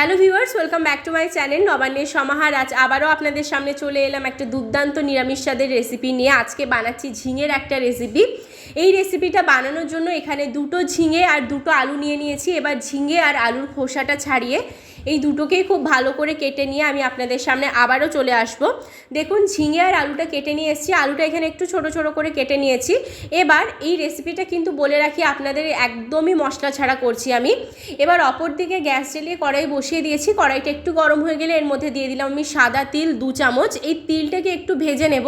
Hello viewers, welcome back to my channel নবান্নের সমাহার। আজ আবারও আপনাদের সামনে চলে এলাম একটা দুর্দান্ত নিরামিষ স্বাদের রেসিপি নিয়ে। আজকে বানাচ্ছি ঝিঙের একটা রেসিপি এই রেসিপিটা বানানোর জন্য এখানে দুটো ঝিঙে আর দুটো আলু নিয়ে নিয়েছি। এবার ঝিঙে আর আলুর খোসাটা ছাড়িয়ে এই দুটোকেই খুব ভালো করে কেটে নিয়ে আমি আপনাদের সামনে আবারও চলে আসব। দেখুন, ঝিঙে আর আলুটা কেটে নিয়ে এসেছি। আলুটা এখানে একটু ছোট ছোট করে কেটে নিয়েছি। এবার এই রেসিপিটা কিন্তু বলে রাখি, আপনাদের একদমই মশলা ছাড়া করছি আমি। এবার অপর দিকে গ্যাস জ্বালিয়ে কড়াই বসিয়ে দিয়েছি। কড়াইটা একটু গরম হয়ে গেলে এর মধ্যে দিয়ে দিলাম আমি সাদা তিল, দু চামচ। এই তিলটাকে একটু ভেজে নেব।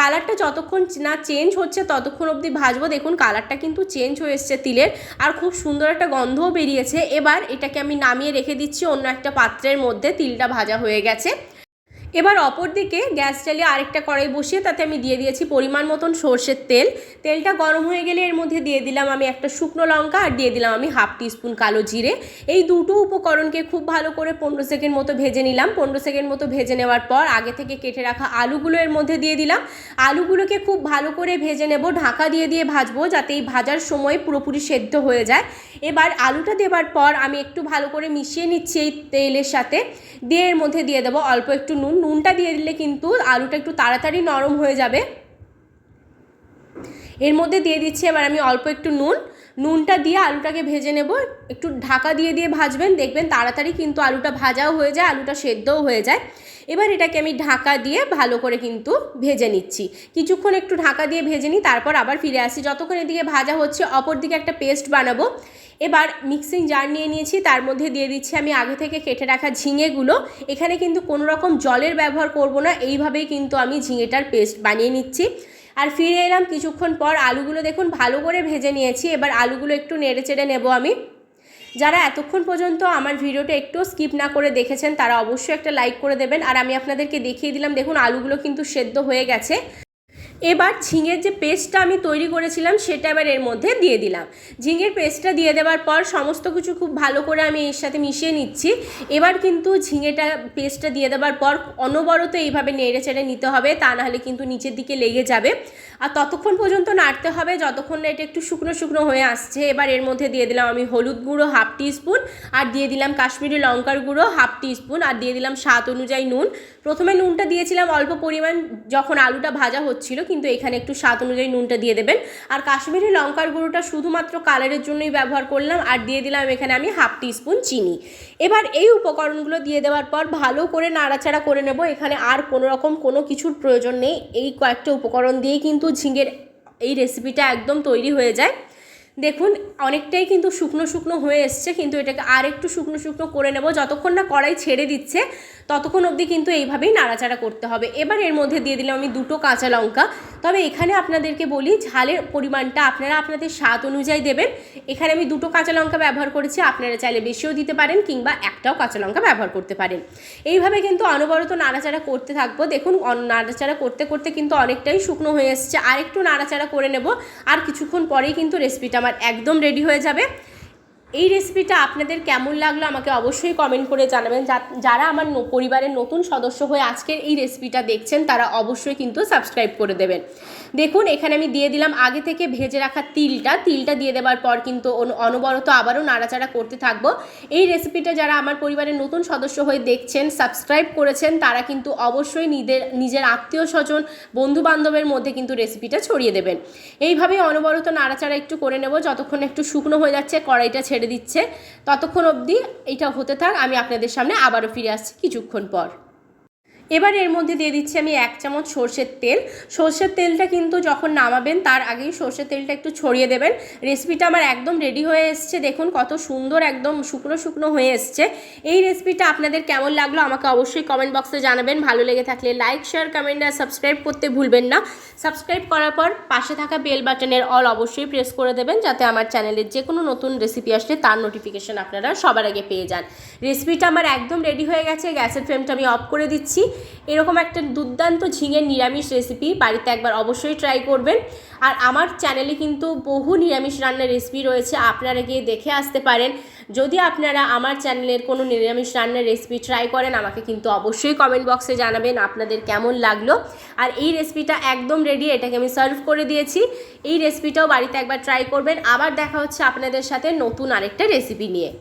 কালারটা যতক্ষণ না চেঞ্জ হচ্ছে, ততক্ষণ অবধি ভাজবো। দেখুন, কালারটা কিন্তু চেঞ্জ হয়ে এসছে তিলের। আর খুব সুন্দর একটা গন্ধও বেরিয়েছে। এবার এটাকে আমি নামিয়ে রেখে দিচ্ছি অন্য একটা পাত্রের মধ্যে তিলটা ভাজা হয়ে গেছে। এবার অপর দিকে গ্যাস জ্বালিয়ে আরেকটা কড়াই বসিয়ে তাতে আমি দিয়ে দিয়েছি পরিমাণ মতন সর্ষের তেল। তেলটা গরম হয়ে গেলে এর মধ্যে দিয়ে দিলাম আমি একটা শুকনো লঙ্কা আর দিয়ে দিলাম আমি হাফ টিস্পুন কালো জিরে। এই দুটো উপকরণকে খুব ভালো করে পনেরো সেকেন্ড মতো ভেজে নিলাম। পনেরো সেকেন্ড মতো ভেজে নেওয়ার পর আগে থেকে কেটে রাখা আলুগুলো এর মধ্যে দিয়ে দিলাম। আলুগুলোকে খুব ভালো করে ভেজে নেব, ঢাকা দিয়ে দিয়ে ভাজবো যাতে এই ভাজার সময় পুরোপুরি সেদ্ধ হয়ে যায়। এবার আলুটা দেওয়ার পর আমি একটু ভালো করে মিশিয়ে নিচ্ছি এই তেলের সাথে। দিয়ে এর মধ্যে দিয়ে দেবো অল্প একটু নুন নুনটা দিয়ে দিলে কিন্তু আলুটা একটু তাড়াতাড়ি নরম হয়ে যাবে। এর মধ্যে দিয়ে দিচ্ছি এবার আমি অল্প একটু নুন। নুনটা দিয়ে আলুটাকে ভেজে নেব। একটু ঢাকা দিয়ে দিয়ে ভাজবেন, দেখবেন তাড়াতাড়ি কিন্তু আলুটা ভাজাও হয়ে যায়, আলুটা সেদ্ধও হয়ে যায়। এবার এটাকে আমি ঢাকা দিয়ে ভালো করে কিন্তু ভেজে নিচ্ছি। কিছুক্ষণ একটু ঢাকা দিয়ে ভেজে নিই, তারপর আবার ফিরে আসি। যতক্ষণ এদিকে ভাজা হচ্ছে অপর দিকে একটা পেস্ট বানাবো। এবার মিক্সিং জার নিয়ে নিয়েছি, তার মধ্যে দিয়ে দিচ্ছি আমি আগে থেকে কেটে রাখা ঝিঙেগুলো। এখানে কিন্তু কোনো রকম জলের ব্যবহার করব না, এইভাবেই কিন্তু আমি ঝিঙেটার পেস্ট বানিয়ে নিচ্ছি। আর ফিরে এলাম কিছুক্ষণ পর আলুগুলো দেখুন ভালো করে ভেজে নিয়েছি, এবার আলুগুলো একটু নেড়ে চেড়ে নেব আমি। যারা এতক্ষণ পর্যন্ত আমার ভিডিওটা একটু স্কিপ না করে দেখেছেন, তারা অবশ্যই একটা লাইক করে দেবেন। আর আমি আপনাদেরকে দেখিয়ে দিলাম, দেখুন আলুগুলো কিন্তু সেদ্ধ হয়ে গেছে। এবার ঝিঙের যে পেস্টটা আমি তৈরি করেছিলাম সেটা এবার এর মধ্যে দিয়ে দিলাম। ঝিঙের পেস্টটা দিয়ে দেওয়ার পর সমস্ত কিছু খুব ভালো করে আমি এর সাথে মিশিয়ে নিচ্ছি। এবার কিন্তু ঝিঙেটা পেস্টটা দিয়ে দেওয়ার পর অনবরত এইভাবে নেড়ে চেড়ে নিতে হবে, তা নাহলে কিন্তু নিচের দিকে লেগে যাবে। আর ততক্ষণ পর্যন্ত নাড়তে হবে, যতক্ষণ না এটা একটু শুকনো শুকনো হয়ে আসছে, এবার এর মধ্যে দিয়ে দিলাম আমি হলুদ গুঁড়ো হাফ স্পুন আর দিয়ে দিলাম কাশ্মীরি লঙ্কার গুঁড়ো হাফ স্পুন আর দিয়ে দিলাম স্বাদ অনুযায়ী নুন। প্রথমে নুনটা দিয়েছিলাম অল্প পরিমাণ যখন আলুটা ভাজা হচ্ছিল কিন্তু এখানে একটু স্বাদ অনুযায়ী নুনটা দিয়ে দেবেন। আর কাশ্মীরি লঙ্কার গুঁড়োটা শুধুমাত্র কালারের জন্যই ব্যবহার করলাম। আর দিয়ে দিলাম এখানে আমি হাফ স্পুন চিনি। এবার এই উপকরণগুলো দিয়ে দেওয়ার পর ভালো করে নাড়াচাড়া করে নেব। এখানে আর কোনো রকম কোনো কিছুর প্রয়োজন নেই। এই কয়েকটা উপকরণ দিয়েই কিন্তু ঝিঙের এই রেসিপিটা একদম তৈরি হয়ে যায়। দেখুন, অনেকটাই কিন্তু শুকনো শুকনো হয়ে এসছে, কিন্তু এটাকে আর একটু শুকনো শুকনো করে নেব। যতক্ষণ না কড়াই ছেড়ে দিচ্ছে, ততক্ষণ অবধি কিন্তু এইভাবেই নাড়াচাড়া করতে হবে। এবার এর মধ্যে দিয়ে দিলাম আমি দুটো কাঁচা লঙ্কা। তবে এখানে আপনাদেরকে বলি, ঝালের পরিমাণটা আপনারা আপনাদের স্বাদ অনুযায়ী দেবেন। এখানে আমি দুটো কাঁচা লঙ্কা ব্যবহার করেছি, আপনারা চাইলে বেশিও দিতে পারেন কিংবা একটাও কাঁচা লঙ্কা ব্যবহার করতে পারেন। এইভাবে কিন্তু অনবরত নাড়াচাড়া করতে থাকব। দেখুন নাড়াচাড়া করতে করতে কিন্তু অনেকটাই শুকনো হয়ে এসছে। আর একটু নাড়াচাড়া করে নেব, আর কিছুক্ষণ পরেই কিন্তু রেসিপিটা আমার একদম রেডি হয়ে যাবে। এই রেসিপিটা আপনাদের কেমন লাগল আমাকে অবশ্যই কমেন্ট করে জানাবেন। যারা আমার পরিবারের নতুন সদস্য হয়ে আজকের এই রেসিপিটা দেখছেন, তারা অবশ্যই কিন্তু সাবস্ক্রাইব করে দেবেন। দেখুন, এখানে আমি দিয়ে দিলাম আগে থেকে ভেজে রাখা তিলটা। তিলটা দিয়ে দেওয়ার পর কিন্তু অনবরত আবারও নাড়াচাড়া করতে থাকব। এই রেসিপিটা যারা আমার পরিবারের নতুন সদস্য হয়ে দেখছেন সাবস্ক্রাইব করেছেন, তারা কিন্তু অবশ্যই নিজের নিজের আত্মীয় স্বজন বন্ধু বান্ধবের মধ্যে কিন্তু রেসিপিটা ছড়িয়ে দেবেন। এইভাবেই অনবরত নাড়াচাড়া একটু করে নেব। যতক্ষণ একটু শুকনো হয়ে যাচ্ছে, কড়াইটা ছেড়ে দিচ্ছে। ততক্ষণ অবধি এটা হতে থাক, আমি আপনাদের সামনে আবারও ফিরে আসছি কিছুক্ষণ পর। এবার এর মধ্যে দিয়ে দিচ্ছি আমি এক চামচ সর্ষের তেল। সর্ষের তেলটা কিন্তু যখন নামাবেন, তার আগেই সর্ষের তেলটা একটু ছড়িয়ে দেবেন। রেসিপিটা আমার একদম রেডি হয়ে এসছে। দেখুন কত সুন্দর একদম শুকনো শুকনো হয়ে এসছে। এই রেসিপিটা আপনাদের কেমন লাগল আমাকে অবশ্যই কমেন্ট বক্সে জানাবেন। ভালো লেগে থাকলে লাইক শেয়ার কমেন্ট আর সাবস্ক্রাইব করতে ভুলবেন না। সাবস্ক্রাইব করার পর পাশে থাকা বেল বাটনের অল অবশ্যই প্রেস করে দেবেন, যাতে আমার চ্যানেলের যে কোনো নতুন রেসিপি আসলে তার নোটিফিকেশান আপনারা সবার আগে পেয়ে যান। রেসিপিটা আমার একদম রেডি হয়ে গেছে। গ্যাসের ফ্লেমটা আমি অফ করে দিচ্ছি। এরকম একটা দুর্দান্ত ঝিঙের নিরামিষ রেসিপি বাড়িতে একবার অবশ্যই ট্রাই করবেন। আর আমার চ্যানেলে কিন্তু বহু নিরামিষ রান্নার রেসিপি রয়েছে, আপনারা গিয়ে দেখে আসতে পারেন। যদি আপনারা আমার চ্যানেলের কোনো নিরামিষ রান্নার রেসিপি ট্রাই করেন, আমাকে কিন্তু অবশ্যই কমেন্ট বক্সে জানাবেন আপনাদের কেমন লাগল। আর এই রেসিপিটা একদম রেডি এটাকে আমি সার্ভ করে দিয়েছি। এই রেসিপিটাও বাড়িতে একবার ট্রাই করবেন। আবার দেখা হচ্ছে আপনাদের সাথে নতুন আরেকটা রেসিপি নিয়ে।